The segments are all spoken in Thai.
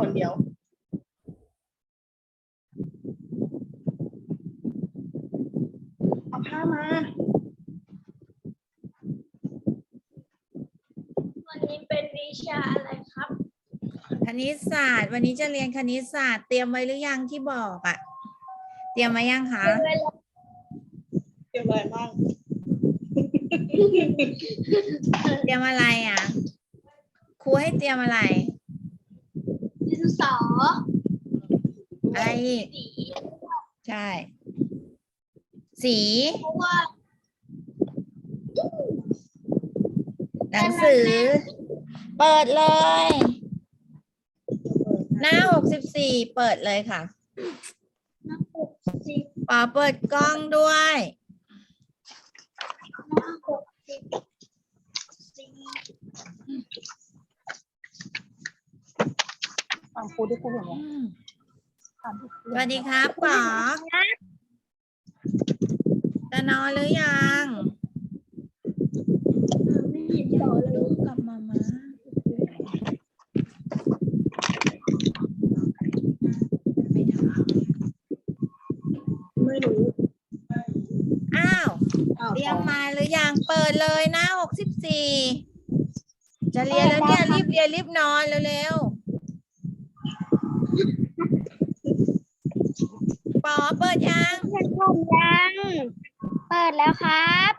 คนเดียว เอาผ้ามา วันนี้เป็นวิชาอะไรครับ คณิตศาสตร์ วันนี้จะเรียนคณิตศาสตร์ เตรียมไว้หรือยังที่บอกอะเตรียมไว้ยังคะเวลาเกี่ยวอะไรบ้างเตรียมอะไรอะครูให้เตรียมอะไร ดินสอไอ สีใช่ สี เพราะว่าหนังสือ เปิดเลย หน้าหกสิบสี่เปิดเลยค่ะ น้ำหกสิบปอเปิดกล้องด้วย น้ำหกสิบสี่ ฟังครู ที่ครูเห็นไหมถามที่ครูสวัสดีครับป๋อจะนอนหรือยังไม่เห็นต่อเลยลูกกับมามาไม่ถามไม่รู้อ้าวอ้าวเตรียมมาหรือยังเปิดเลยหน้าหกสิบสี่จะเรียนแล้วเนี่ยรีบเรียนรีบนอนเร็วๆปอเปิดยัง เพื่อ นผมยัง เปิดแล้วครับ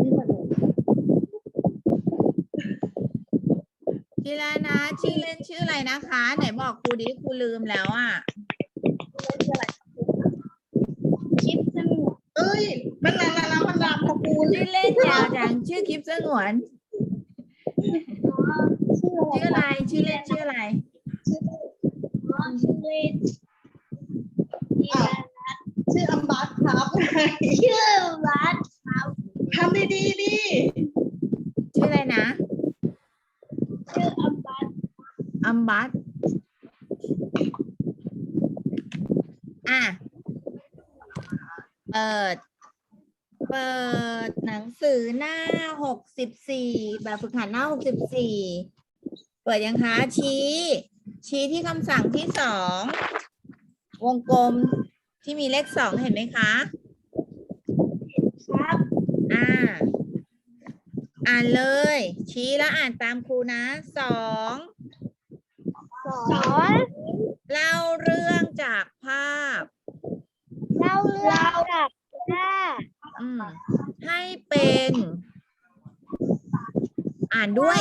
นี่มาทีละนะชื่อเล่นชื่ออะไรนะคะ ไหนบอกครูดิครูลืมแล้วอะ คลิปสนุก เอ้ย มันนานแล้วมันนานพอครู ชื่อเล่นยาวจังชื่อคลิปสงวนชื่ออะไรชื่ออะไรชื่อเล่นชื่ออะไรชื่อเล่นที่ร้านชื่ออัมบัสครับชื่อร้านครับทำดีๆดิชื่ออะไรนะ ชื่ออัมบัสอัมบัตอะเปิด เปิดหนังสือหน้าหกสิบสี่แบบฝึกหัดหน้าหกสิบสี่เปิดยังคะชี้ ชี้ที่คำสั่งที่สองวงกลมที่มีเลขสองเห็นไหมคะ ครับ อ่า อ่านเลย ชี้แล้วอ่านตามครูนะสองสอนเล่าเรื่องจากภาพ เล่าเรื่องจากผ้า อืมให้เป็น อ่านด้วย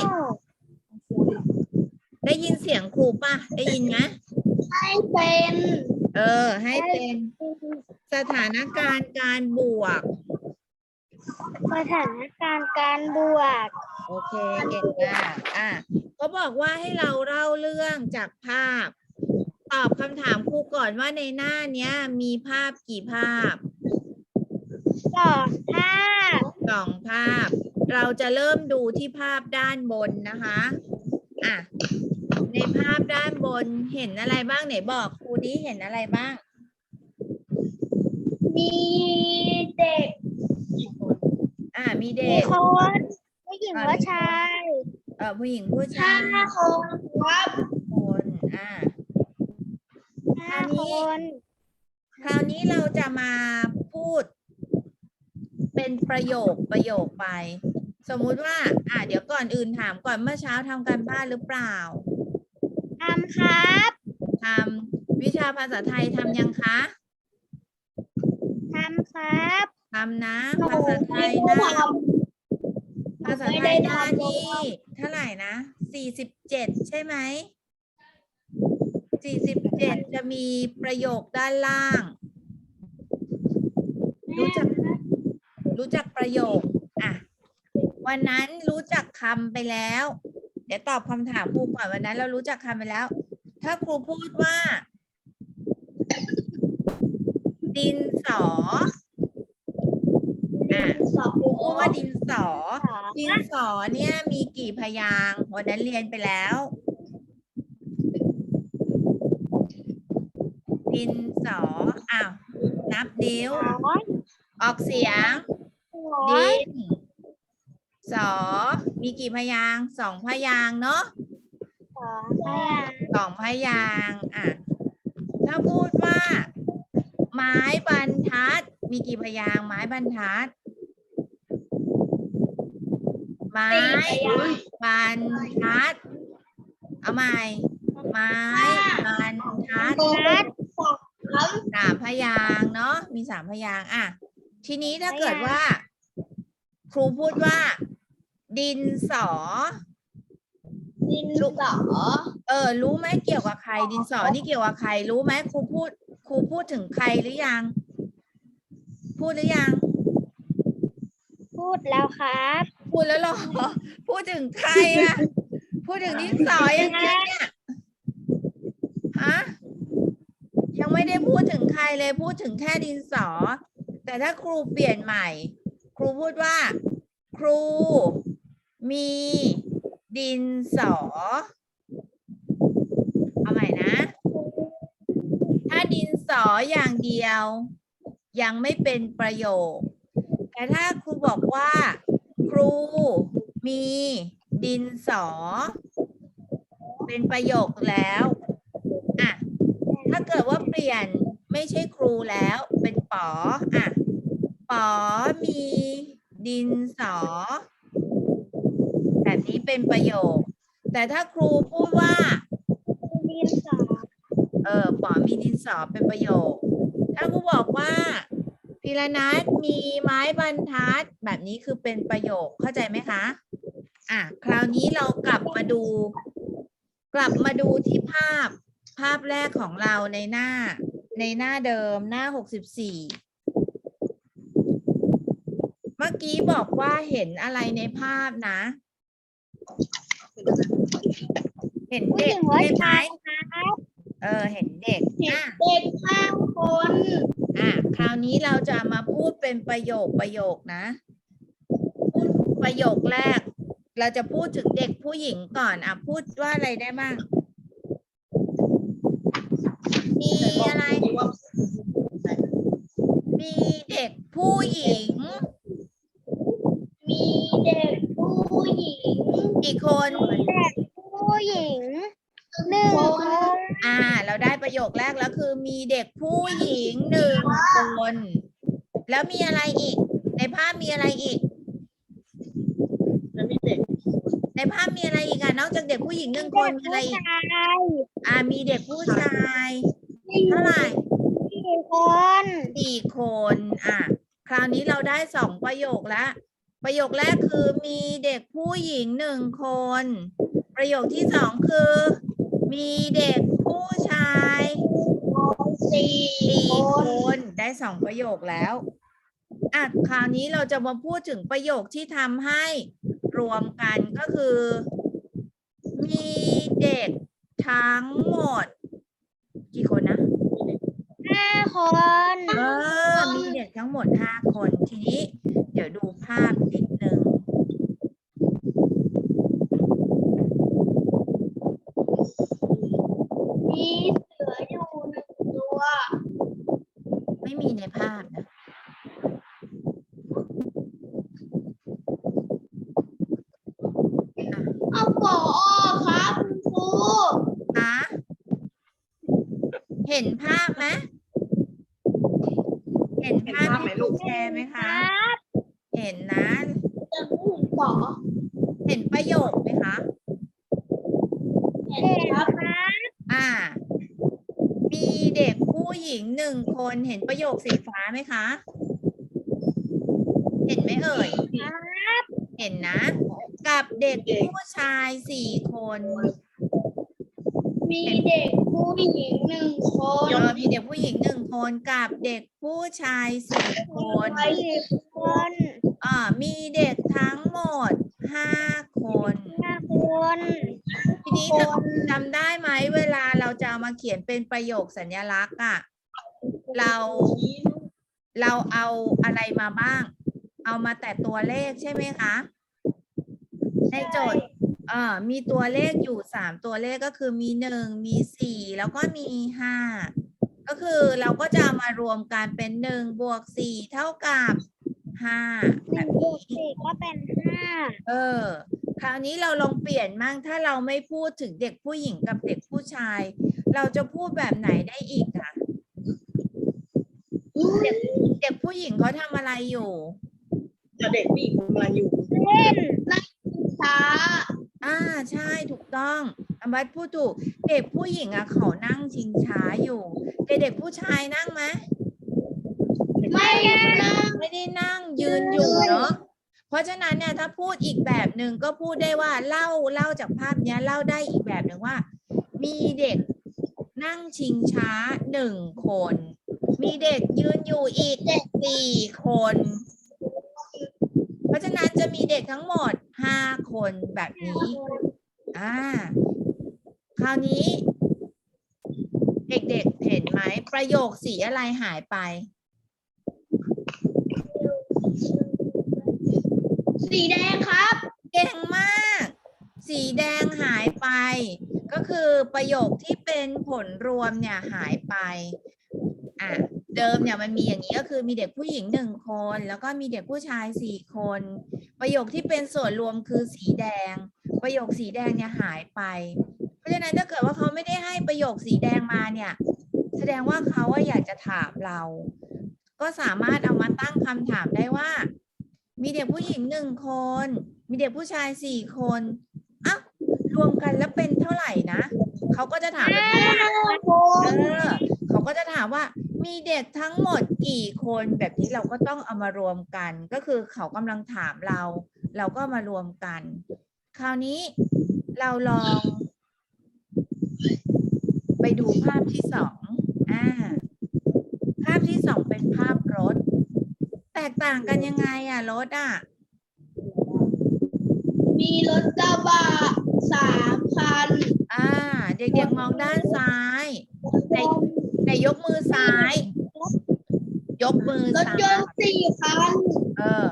ได้ยินเสียงครูป่ะ ได้ยินไหมให้เป็น เออ ให้เป็น สถานการณ์การบวก สถานการณ์การบวก โอเคเก่งมากอะก็บอกว่าให้เราเล่าเรื่องจากภาพ ตอบคำถามครูก่อนว่าในหน้าเนี้ย มีภาพกี่ภาพ สองภาพสองภาพ เราจะเริ่มดูที่ภาพด้านบนนะคะอะในภาพด้านบนเห็นอะไรบ้างไหนบอกครูดิเห็นอะไรบ้าง มีเด็กกี่คนอะมีมีเด็กคนผู้หญิงอ่าผู้ชายเอ่อผู้หญิงผู้ชาห้ายคนครับคนอะห้าคนคราวนี้เราจะมาพูด เป็นประโยคประโยคไป สมมุติว่า อะเดี๋ยวก่อนอื่นถามก่อนเมื่อเช้าทำการบ้านหรือเปล่าทำครับทำวิชาภาษาไทยทำยังคะทำครับทำนะหนูภาษาไทยไม่นะได้ทภาษาไม่ไทได้ยหน้าทำที่เท่าไหร่นะสี่สิบเจ็ดใช่ไหมสี่สิบเจ็ดจะมีประโยคด้านล่าง รู้จัก รู้จักประโยคอะวันนั้นรู้จักคำไปแล้ว เดี๋ยวตอบคำถามครูก่อนวันนั้น เรารู้จักคำไปแล้ว ถ้าครูพูดว่า ดินสออะำสองครูพูดว่าดินสอสองดินสอเนี่ยมีกี่พยางค์วันนั้นเรียนไปแล้ว ดินสออ้าวนับนิ้ว ออกเสียง ดินสอ มีกี่พยางค์สองพยางค์เนาะสองพยางค์สองพยางค์อะ ถ้าพูดว่า ไม้บรรทัด มีกี่พยางค์ไม้บรรทัด ไม้สี่พยางค์บรรทัด เอาใหม่ ไม้บรรทัดนัดสามสามพยางค์เนาะ มีสามพยางค์อะ ทีนี้ถ้าเกิดว่า ครูพูดว่า ดินสอ ดินสอเออ รู้ไหมเกี่ยวกับใคร ดินสอนี่เกี่ยวกับใคร รู้ไหมครูพูด ครูพูดถึงใครหรือยัง พูดหรือยัง พูดแล้วครับ พูดแล้วเหรอ พูดถึงใครอะพูดถึงดินสอยังไงเนี่ยฮะยังไม่ได้พูดถึงใครเลยพูดถึงแค่ดินสอ แต่ถ้าครูเปลี่ยนใหม่ค รูพูดว่า ครู มีดินสอ เอาใหม่นะ ถ้าดินสออย่างเดียว ยังไม่เป็นประโยค แต่ถ้าครูบอกว่า ครูมีดินสอ เป็นประโยคแล้วอะถ้าเกิดว่าเปลี่ยนไม่ใช่ครูแล้วเป็นป๋ออะ ป๋อมีดินสอ แบบนี้เป็นประโยค แต่ถ้าครูพูดว่า ดินสอ เออป๋อมีดินสอเป็นประโยค ถ้าครูบอกว่าพีระนัทมีไม้บรรทัด แบบนี้คือเป็นประโยคเข้าใจไหมคะ อะ คราวนี้เรากลับมาดู กลับมาดูที่ภาพ ภาพแรกของเราในหน้า ในหน้าเดิมหน้าหกสิบสี่ มื่อกี้บอกว่าเห็นอะไรในภาพนะ เห็นผู้หเด็ญิกงหัวใช่ไหมชายครับเออ เห็นเด็กเห็นอะเด็กห้าคนอะคราวนี้เราจะมาพูดเป็นประโยคประโยคนะพูดประโยคแรก เราจะพูดถึงเด็กผู้หญิงก่อนอะพูดว่าอะไรได้บ้างมีอะไรมีเด็กผู้หญิง มีเด็กผู้หญิง กี่คนเด็กผู้หญิงหนึ่งคนอ่า เราได้ประโยคแรกแล้วคือ มีเด็กผู้หญิงหนึ่งคน แล้วมีอะไรอีก ในภาพมีอะไรอีก แล้วมีเด็กในภาพมีอะไรอีกอะนอกจากเด็กผู้หญิงหนึ่งคนมีอะไรอีกชายอ่า มีเด็กผู้ชายเท่าไหร่สี่คนสี่คน อะ คราวนี้เราได้สองประโยคแล้ว ประโยคแรกคือมีเด็กผู้หญิงหนึ่งคน ประโยคที่สองคือ มีเด็กผู้ชายสี่สี่คคนนได้สองประโยคแล้วอะคราวนี้เราจะมาพูดถึงประโยคที่ทำให้รวมกันก็คือ มีเด็กทั้งหมด กี่คนนะห้าคน เออ มีเด็กทั้งหมดห้าคน ทีนี้ เดี๋ยวดูภาพนิดนึง มีเสืออยู่หนึ่งตัว ไม่มีในภาพนะ เอาปอครับคุณครู คะเห็นภาพไหมเห็นภาพที่ลูกแชร์ไหม ค คะ รับ เห็นนะ จะพูดปอ เห็นประโยคไหมคะ เห็นครับ อ่า มีเด็กผู้หญิงหนึ่ง คนเห็นประโยคสีฟ้าไหมคะ เห็นไหมเอ่ยครับเห็นนะ กับเด็กผู้ชายสี่คน มีเด็กผู้หญิงหนึ่งคนเออมีเด็กผู้หญิงหนึ่งคนกับเด็กผู้ชายสี่คนสี่คนอ่ามีเด็กทั้งหมดห้าคนห้าคนทีนี้จำจำได้ไหมเวลาเราจะเอามาเขียนเป็นประโยคสัญลักษณ์อะ เราเราเอาอะไรมาบ้าง เอามาแต่ตัวเลขใช่ไหมคะ ในโจทย์เอ่อมีตัวเลขอยู่สามตัวเลขก็คือมีหนึ่งมีสี่แล้วก็มีห้าก็คือเราก็จะเอามารวมกันเป็นหนึ่งบวกสี่เท่ากับห้าหแบนึ่งบบวนี้กสี่ก็เป็นห้าเออ คราวนี้เราลองเปลี่ยนมั่งถ้าเราไม่พูดถึงเด็กผู้หญิงกับเด็กผู้ชาย เราจะพูดแบบไหนได้อีกอะ เด็กเด็กผู้หญิงเขาทำอะไรอยู่แต่เด็กผู้หญิงกำลังอยู่เล่นนั่งช้าอ่าใช่ถูกต้องอมัดพูดถูก เด็กผู้หญิงอะเขานั่งชิงช้าอยู่ แต่เด็กผู้ชายนั่งไหมไม่นั่งไม่ได้นั่งยืนอยู่เนาะเพราะฉะนั้นเนี่ยถ้าพูดอีกแบบหนึ่งก็พูดได้ว่าเล่าเล่าจากภาพเนี้ยเล่าได้อีกแบบหนึ่งว่า มีเด็กนั่งชิงช้าหนึ่งคน มีเด็กยืนอยู่อีกสี่คน เพราะฉะนั้นจะมีเด็กทั้งหมดห้าคนแบบนี้ อ่า คราวนี้ เด็กๆเห็นไหมประโยคสีอะไรหายไป สีแดงครับ เก่งมาก สีแดงหายไป ก็คือประโยคที่เป็นผลรวมเนี่ยหายไป อะ เดิมเนี่ยมันมีอย่างนี้ก็คือมีเด็กผู้หญิงหนึ่งคน แล้วก็มีเด็กผู้ชายสี่คน ประโยคที่เป็นส่วนรวมคือสีแดง ประโยคสีแดงเนี่ยหายไป เพราะฉะนั้นถ้าเกิดว่าเขาไม่ได้ให้ประโยคสีแดงมาเนี่ย แสดงว่าเขาว่าอยากจะถามเรา ก็สามารถเอามาตั้งคำถามได้ว่า มีเด็กผู้หญิงหนึ่งคน มีเด็กผู้ชายสี่คนอ้าวรวมกันแล้วเป็นเท่าไหร่นะเขาก็จะถามแบบนี้ว่าเออเขาก็จะถามว่า มีเด็กทั้งหมดกี่คนแบบนี้เราก็ต้องเอามารวมกัน ก็คือเขากำลังถามเรา เราก็มารวมกัน คราวนี้เราลอง ไปดูภาพที่สองอ่าภาพที่สองเป็นภาพรถ แตกต่างกันยังไงอะรถอะ มีรถกระบะสามคัน อ่า เด็กๆมองด้านซ้ายไหน ไหนยกมือซ้าย ยกมือรถซ้ายยนต์สี่คันเออ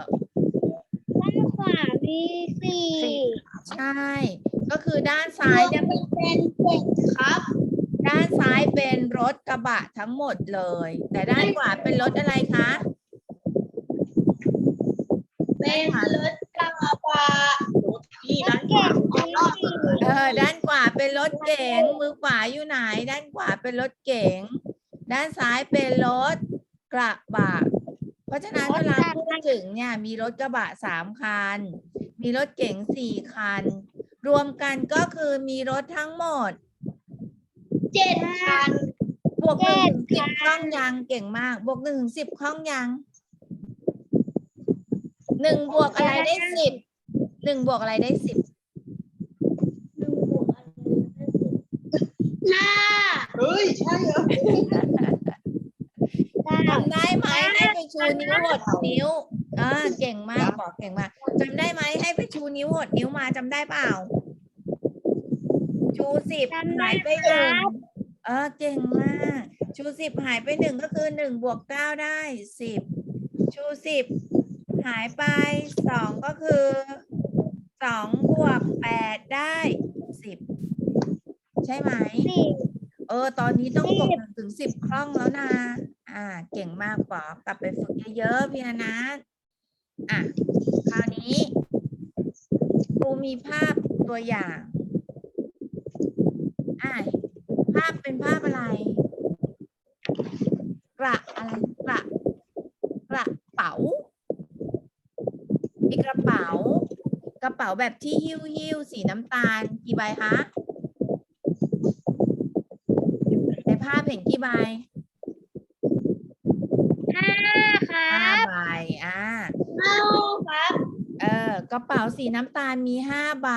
ด้านขวามีสี่ใช่ ก็คือด้านซ้ายเนี่ยเป็นเจ็ดครับ ด้านซ้ายเป็นรถกระบะทั้งหมดเลย แต่ด้านขวาเป็นรถอะไรคะเป็นรถกระบะ ที่ด้านขเก่วางมีสี่เออด้านขวาเป็นรถเก๋งมือขวาอยู่ไหน ด้านขวาเป็นรถเก๋งด้านซ้ายเป็นรถกระบะเพราะฉะนั้นเวลาพูดถึงเนี่ยมีรถกระบะสามคัน มีรถเก๋งสี่คัน รวมกันก็คือมีรถทั้งหมดเจ็ดคันบวกหนึ่งถึงเจ็สิดบค่ะคล่องยังเก่งมาก บวกหนึ่งถึงสิบคล่องยังหนึ่งบวกอะไรได้สิบ หนึ่งบวกอะไรได้สิบห้าเฮ้ย ใช่เหรอจำได้ไหมให้ไปชูนิ้วหดนิ้วอ่าเก่งมากบอกเก่งมากจำได้ไหมให้ไปชูนิ้วหดนิ้วมาจำได้เปล่า ชูสิบจำได้หายไปหนึ่งเออเก่งมาก ชูสิบหายไปหนึ่งก็คือหนึ่งบวกเก้าได้สิบชูสิบหายไปสองก็คือสองบ วกแปดได้สิบใช่ไหม สี่เออ ตอนนี้ต้องสิบบวกหนึ่งถึงสิบคล่องแล้วนะ อ่า เก่งมากปอกลับไปฝึกเยอะๆพี่นานะอะ คราวนี้ครูมีภาพตัวอย่าง อะภาพเป็นภาพอะไร กระอะไรกระกระเป๋า มีกระเป๋า กระเป๋าแบบที่หิ้วหิ้วๆสีน้ำตาลกี่ใบคะในภาพเห็นกี่ใบห้าครัห้าบใบอ่าเก้าครับเออกระเป๋าสีน้ำตาลมีห้าใบ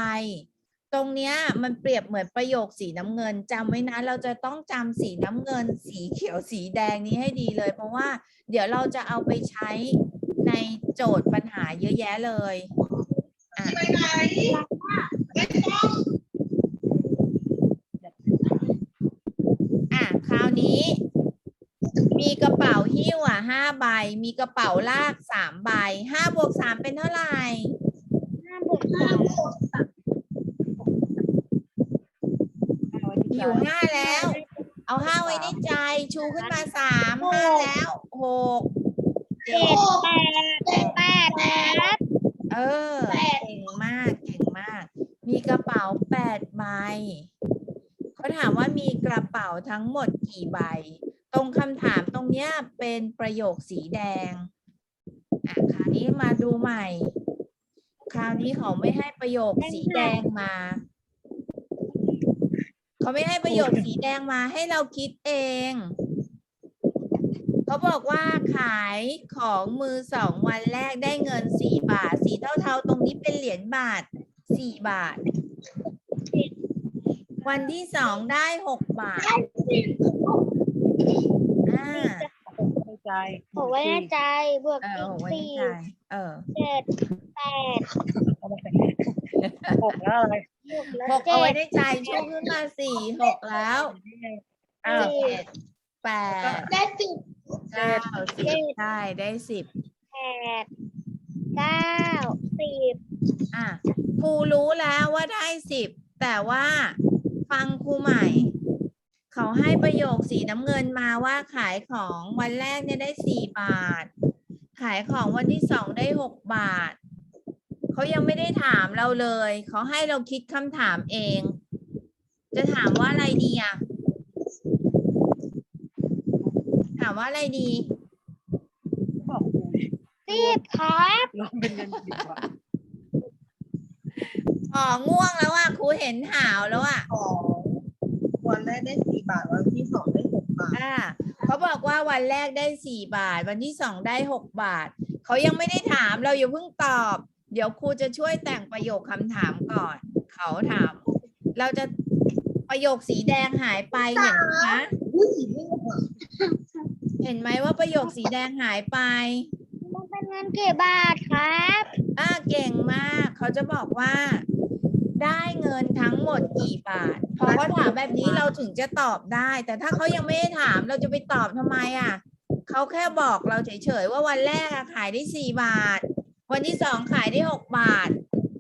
ตรงเนี้ยมันเปรียบเหมือนประโยคสีน้ำเงินจำไว้นะ เราจะต้องจำสีน้ำเงิน สีเขียวสีแดงนี้ให้ดีเลย เพราะว่า เดี๋ยวเราจะเอาไปใช้ในโจทย์ปัญหาเยอะแยะเลยอะ ไปไหนไม่ต้องอะคราวนี้ มีกระเป๋าหิ้วอะห้าใบ มีกระเป๋าลากสามใบห้าบวกสามเป็นเท่าไหร่ห้าบวกห้าบวกอยู่ห้าแล้ว เอาห้าไว้ในใจ ชูขึ้นมาสามห้าแล้วหกเจ็ดแปดแปดครับ เออแปด เก่งมากเก่งมาก มีกระเป๋าแปดใบเขาถามว่ามีกระเป๋าทั้งหมดกี่ใบ ตรงคำถามตรงเนี้ยเป็นประโยคสีแดงอะคราวนี้มาดูใหม่ คราวนี้เขาไม่ให้ประโยคสีแดงมา เขาไม่ให้ประโยคสีแดงมาให้เราคิดเอง เขาบอกว่าขายของมือสองวันแรกได้เงินสี่บาท สีเทาๆตรงนี้เป็นเหรียญบาทสี่บาท วันที่สองได้หกบาทอ่าในใจผมไว้ในใจบวกเอออีกหกไว้ในสี่ใจเออเจ็ดแปดเอามาใส่หกแล้วอะไรบวกแล้วหกเจ็เอาไว้ดในใจชูขึ้นมาสี่หกแล้วอ้าวเจ็ดแปดได้สิบ เก้าสิบใช่ได้สิบแปดเก้าสิบอะครูรู้แล้วว่าได้สิบแต่ว่าฟังครูใหม่ เขาให้ประโยคสีน้ำเงินมาว่าขายของวันแรกเนี่ยได้สี่บาท ขายของวันที่สองได้หกบาท เขายังไม่ได้ถามเราเลย เขาให้เราคิดคำถามเอง จะถามว่าอะไรดีอะ ถามว่าอะไรดีบอกครูสิบครับลองเป็นเงินดีกว่าอ๋อง่วงแล้วอะครูเห็นหาวแล้วอะของวันแรกได้สี่บาท วันที่สองได้หกบาท อ่าเขาบอกว่าวันแรกได้สี่บาท วันที่สองได้หกบาท เขายังไม่ได้ถามเราอย่าเพิ่งตอบ เดี๋ยวครูจะช่วยแต่งประโยคคำถามก่อน เขาถาม เราจะประโยคสีแดงหายไปเห็นไหมคะอุ้ยนี่หว่า เห็นไหมว่าประโยคสีแดงหายไป มันเป็นเงินกี่บาทครับอ่าเก่งมาก เขาจะบอกว่า ได้เงินทั้งหมดกี่บาท พอเขาถามแบบนี้เราถึงจะตอบได้ แต่ถ้าเขายังไม่ได้ถามเราจะไปตอบทำไมอะเขาแค่บอกเราเฉยๆว่าวันแรกอะขายได้สี่บาท วันที่สองขายได้หกบาท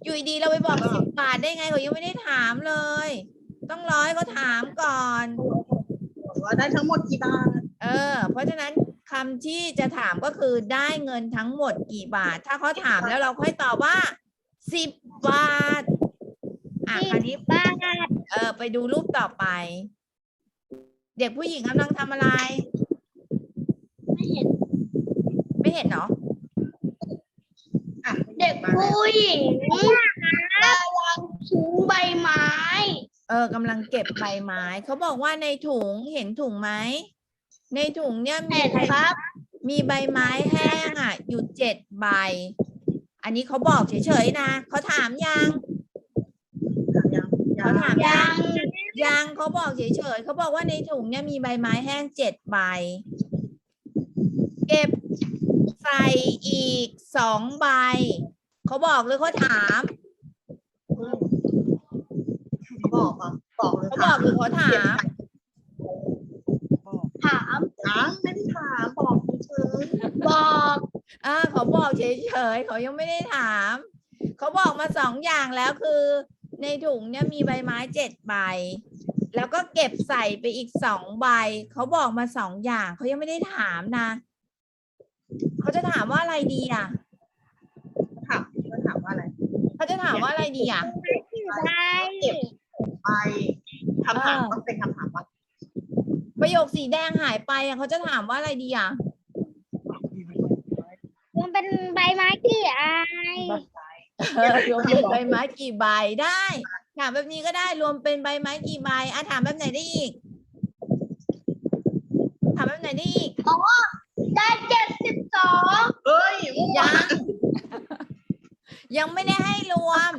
อยู่ดีๆเราไปบอกสิบบาทได้ไงเขายังไม่ได้ถามเลย ต้องรอให้เขาถามก่อนบอกว่าได้ทั้งหมดกี่บาท เออ เพราะฉะนั้นคำที่จะถามก็คือได้เงินทั้งหมดกี่บาท ถ้าเขาถามแล้วเราค่อยตอบว่าสิบบาท อะคราวนี้บาท เออ ไปดูรูปต่อไป เด็กผู้หญิงกำลังทำอะไร ไม่เห็น ไม่เห็นเนาะอะเด็กมาแล้วผู้หญิงกำลังถูใบไม้ เออกำลังเก็บใบไม้ เขาบอกว่าในถุงเห็นถุงไหม ในถุงเนี่ยมีเห็นใบครับ มีใบไม้แห้งอะ อยู่เจ็ดใบ อันนี้เขาบอกเฉยๆนะเขาถามยังยังเขาถามยัยังงยังเขาบอกเฉยๆเขาบอกว่าในถุงเนี่ยมีใบไม้แห้งเจ็ดใบ เก็บใส่อีกสองใบเขาบอกหรือเขาถามเขาบอกอะบอกเลยเขาบอกหรือเขาถาม ถามถามไม่ได้ถามบอกเฉยบอกอ่าเขาบอกเฉยๆเขายังไม่ได้ถาม เขาบอกมาสองอย่างแล้วคือ ในถุงเนี่ยมีใบไม้เจ็ดใบ แล้วก็เก็บใส่ไปอีกสองใบ เขาบอกมาสองอย่างเขายังไม่ได้ถามนะ เขาจะถามว่าอะไรดีอะถามเขาถามว่าอะไรเขาจะถามว่าอะไรดีอะใบเก็บไปคำถามต้องเป็นคำถามว่า ประโยคสีแดงหายไปอะเขาจะถามว่าอะไรดีอะมันเป็นใบไม้กี่อันบ้านใจเออรวมเป็นใบไม้กี่ใบได้ถามแบบนี้ก็ได้รวมเป็นใบไม้กี่ใบอะถามแบบไหนได้อีก ถามแบบไหนได้อีกได้เจ็ดสิบสองเอ้ยมั่วยัง ยังไม่ได้ให้รวม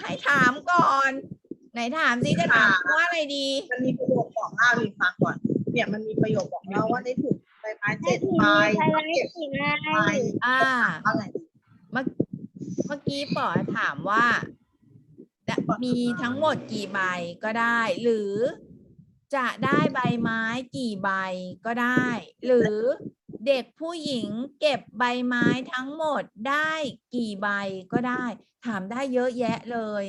ให้ถามก่อนไห นถามสิจะถามว่าอะไรดี มันมีประโยคบอกเล่าให้ฟังก่อน เนี่ยมันมีประโยคบอกเล่าว่าได้ถูกใบไม้เจ็ดใบใบไม้เก็บกี่ใบใบอ่าว่าไงเมื่อเมื่อกี้ป๋อถามว่าจะมีทั้งหมดกี่ใบก็ได้ หรือจะได้ใบไม้กี่ใบก็ได้ หรือเด็กผู้หญิงเก็บใบไม้ทั้งหมดได้กี่ใบก็ได้ ถามได้เยอะแยะเลย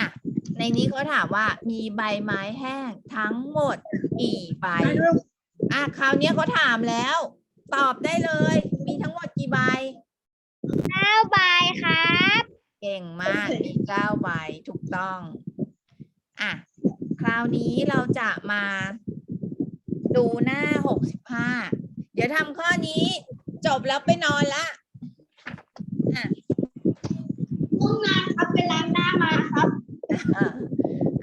อะ ในนี้เขาถามว่ามีใบไม้แห้งทั้งหมดกี่ใบ อะคราวเนี้ยเขาถามแล้ว ตอบได้เลย มีทั้งหมดกี่ใบเก้าใบครับ เก่งมาก มีเก้าใบถูกต้อง อะ คราวนี้เราจะมาดูหน้าหกสิบห้า เดี๋ยวทำข้อนี้ จบแล้วไปนอนละง่วงนอนครับไปล้างหน้ามาครับ อะ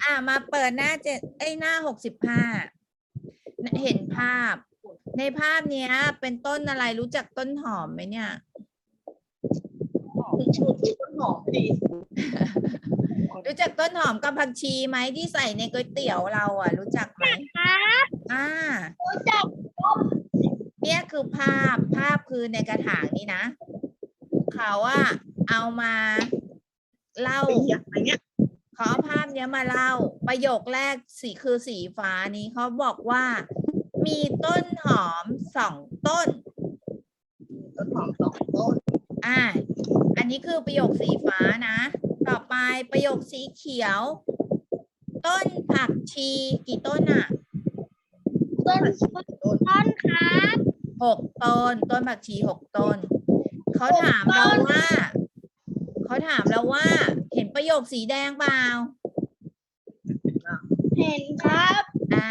อะมาเปิดหน้าเจ็ดไอ้ยหน้าหกสิบห้าเห็นภาพ ในภาพเนี้ย เป็นต้นอะไรรู้จักต้นหอมไหมเนี่ย ชุดต้นหอมดีรู้จักต้นหอมกับผักชีไหมที่ใส่ในก๋วยเตี๋ยวเราอะ รู้จักไหมครับอ่า รู้จักเนี่ยคือภาพภาพคือในกระถางนี้นะเขาอะเอามาเล่าสีอะไรเงี้ยเขาเอาภาพเนี้ยมาเล่า ประโยคแรกสีคือสีฟ้านี้เขาบอกว่า มีต้นหอมสองต้น ต้นหอมสองต้น อ่า อันนี้คือประโยคสีฟ้านะ ต่อไปประโยคสีเขียว ต้นผักชีกี่ต้นอะต้นต้นต้นครับหกต้น ต้นผักชีหกต้น เขาถามเราว่า เขาถามเราว่า เห็น ประโยคสีแดงเปล่า เห็นครับ อ่า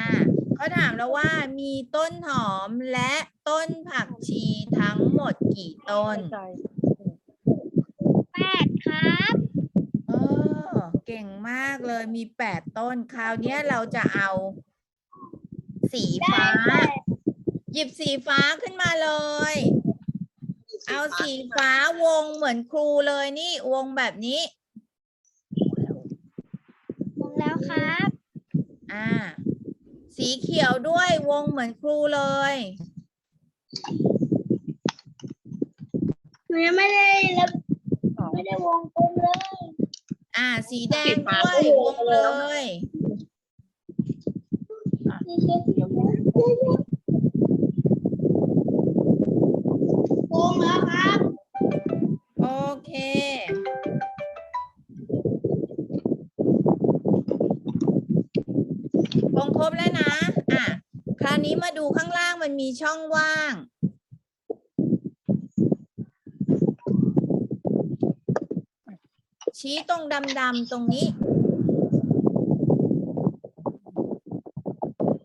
เขาถามเราว่ามีต้นหอมและต้นผักชีทั้งหมดกี่ต้นใจแปดครับเออเก่งมากเลยมีแปดต้นคราวเนี้ยเราจะเอา สีฟ้า หยิบสีฟ้าขึ้นมาเลย เอาสีฟ้าวงเหมือนครูเลยนี่วงแบบนี้ มองแล้ว ครับ อ่า สีเขียวด้วยวงเหมือนครูเลย หนูยังไม่ได้รับไม่ได้วงกลมเลย อ่า สีแดงด้วย วงเลยนี่คือว ช่องว่าง ชี้ตรงดำๆตรงนี้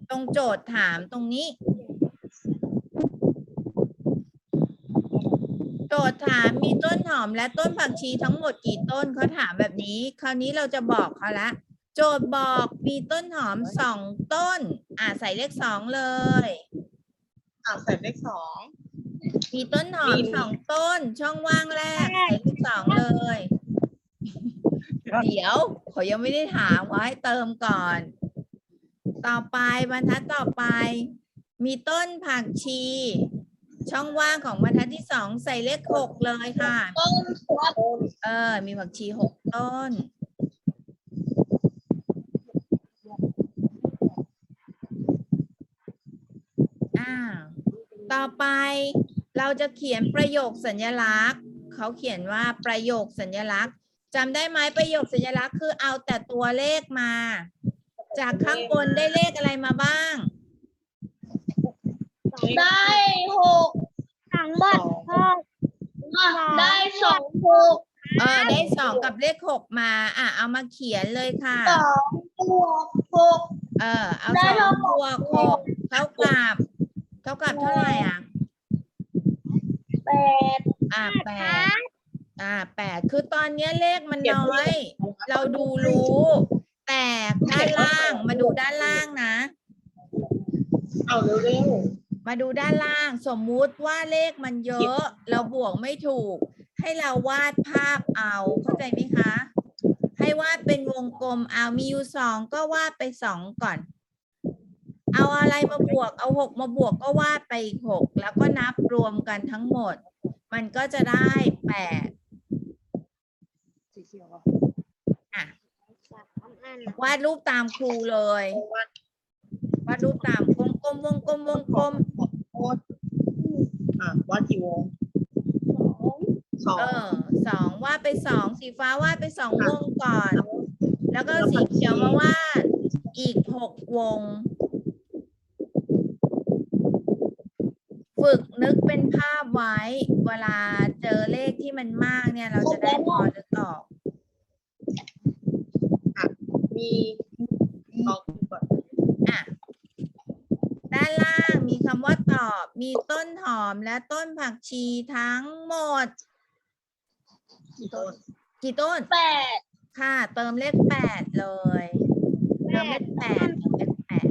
ตรงโจทย์ถามตรงนี้ โจทย์ถามมีต้นหอมและต้นผักชีทั้งหมดกี่ต้นเขาถามแบบนี้ คราวนี้เราจะบอกเขาละโจทย์บอกมีต้นหอมสองต้น อ่าใส่เลขสองเลย อ่าใส่เลขสองมีต้นหอมมีสองต้น ช่องว่างแรกใส่เลขสองเลย เดี๋ยวเขายังไม่ได้ถามว่าให้เติมก่อน ต่อไปบรรทัดต่อไป มีต้นผักชี ช่องว่างของบรรทัดที่สองใส่เลขหกเลยค่ะ ต้นครับต้นเออ มีผักชีหกต้น อ่า ต่อไปเราจะเขียนประโยคสัญลักษณ์ เขาเขียนว่าประโยคสัญลักษณ์จำได้ไหมประโยคสัญลักษณ์คือเอาแต่ตัวเลขมา จากข้างบนได้เลขอะไรมาบ้าง ได้หกทั้งหมดหกได้สองหกเออได้สองกับเลขหกมาอะเอามาเขียนเลยค่ะสองบวกหกเออเอาได้สองทั้งหมดบวกหกเท่ากับ เท่ากับเท่าไหร่อะแปดอ่าแปดอ่าแปดคือตอนเนี้ยเลขมันน้อย เราดูรู้ แต่ด้านล่างมาดูด้านล่างนะ เอาเร็วมาดูด้านล่างสมมุติว่าเลขมันเยอะ เราบวกไม่ถูก ให้เราวาดภาพเอาเข้าใจไหมคะ ให้วาดเป็นวงกลมเอามีอยู่สองก็วาดไปสองก่อน เอาอะไรมาบวก เอาหกมาบวกก็วาดไปอีกหกแล้วก็นับรวมกันทั้งหมด มันก็จะได้แปดสีเขียวอะอะสามอันวาดรูปตามครูเลยๆวัดวาดรูปตามกลมกลมวงกลมวงกลมโคตรอะวัดกี่วงสองสองเออสองวาดไปสองสีฟ้าวาดไปสองวงก่อน แล้วก็สีเขียวมาวาดอีกหกวง ฝึกนึกเป็นภาพไว้ เวลาเจอเลขที่มันมากเนี่ย เราจะได้พอนึกออก มีลองดูก่อนอะด้านล่างมีคำว่าตอบ มีต้นหอมและต้นผักชีทั้งหมด กี่ต้น กี่ต้นแปดค่ะ เติมเลขแปดเลย เติมเลขแปดเติมเลขแปด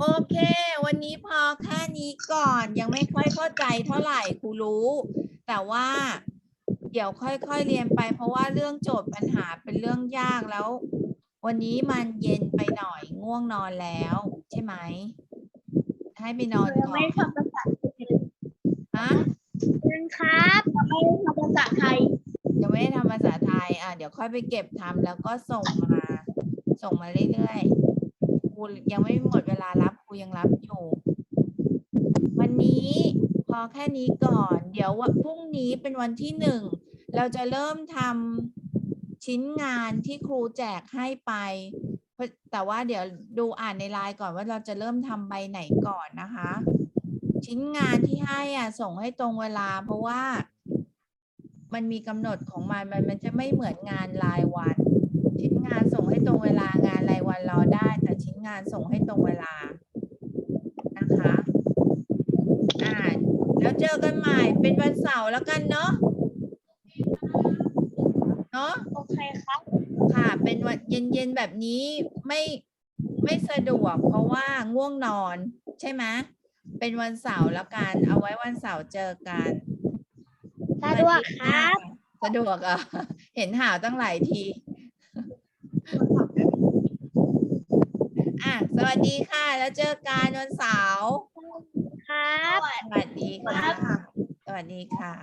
โอเค วันนี้พอแค่นี้ก่อนยังไม่ค่อยเข้าใจเท่าไหร่ครูรู้ แต่ว่าเดี๋ยวค่อยๆเรียนไปเพราะว่าเรื่องโจทย์ปัญหาเป็นเรื่องยากแล้ว วันนี้มันเย็นไปหน่อยง่วงนอนแล้ว ใช่ไหม ให้ไปนอนยังก่อไม่นได้ทำภาษาฮะครับยังไม่ได้ทำภาษาไทยยังไม่ได้ทำภาษาไทย อะ เดี๋ยวค่อยไปเก็บทำแล้วก็ส่งมา ส่งมาเรื่อยๆค รูยังไม่หมดเวลารับครูยังรับอยู่ วันนี้พอแค่นี้ก่อน เดี๋ยววันพรุ่งนี้เป็นวันที่หนึ่งเราจะเริ่มทำชิ้นงานที่ครูแจกให้ไป แต่ว่าเดี๋ยวดูอ่านในไลน์ก่อนว่าเราจะเริ่มทำใบไหนก่อนนะคะ ชิ้นงานที่ให้อะส่งให้ตรงเวลา เพราะว่ามันมีกำหนดของมันมันมันจะไม่เหมือนงานรายวัน ชิ้นงานส่งให้ตรงเวลางานรายวันรอได้ ชิ้นงานส่งให้ตรงเวลานะคะอ่าแล้วเจอกันใหม่เป็นวันเสาร์แล้วกันเนาะเนาะโอเคครับ ค่ะ เป็นวันเย็นๆแบบนี้ไม่ไม่สะดวกเพราะว่าง่วงนอนใช่ไหมเป็นวันเสาร์แล้วกัน เอาไว้วันเสาร์เจอกัน สะดวกครับ สะดวกอะ เห็นห่าวตั้งหลายที วัสดีค่ะ แล้วเจอกันวันเสาร์ครับ สวัสดีค่ะ สวัสดีค่ะ